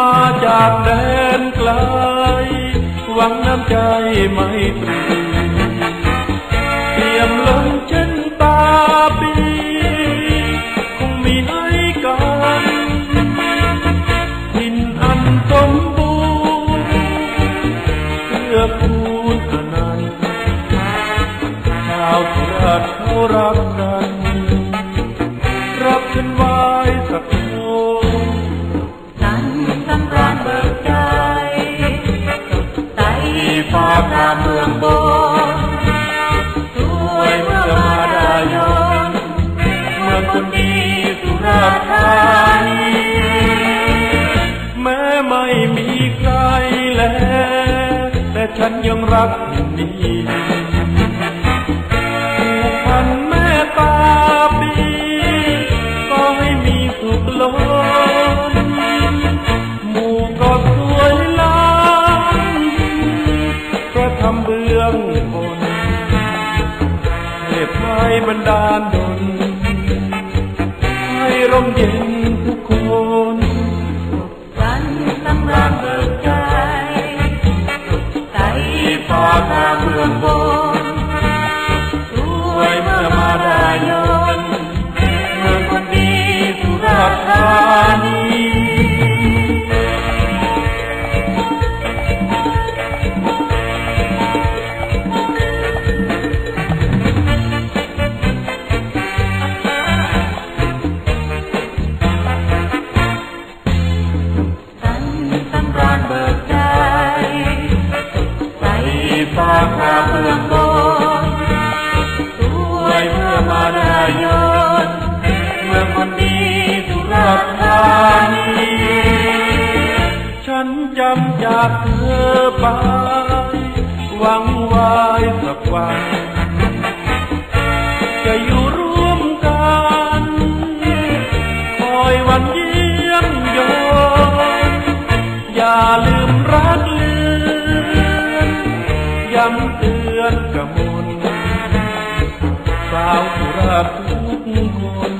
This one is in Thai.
มาจากแดนไกล หวังน้ำใจไม่ตรีเตรียมลงเช่นตาปีคงมีให้กันทินอันสมบูรณ์เพื่อคูณอนันต์ชาวสุราษฎร์เขารักกัน รับฉันไว้สักค ฟ้ากลาเมืองบนสวยเมื่อมาดายนเมืองคนดีสุราษฎร์ธานีแม้ไม่มีใครแล้ว แต่ฉันยังรักนี่ งบนเทพไม้บันดาลดลให้ร่มเย็นทุกคนกันตั้งรางเบิกใจใสฟ้ากลาเมืองบน ยนเมื่อคนดีสุราษฎร์ธานีฉันจำจากเธอไป หวังไว้สักวันจะอยู่ร่วมกัน คอยวันเยี่ยมยนอย่าลืมรักเลือนย้ำเตือนกระมน สาวผู้รักทุกคน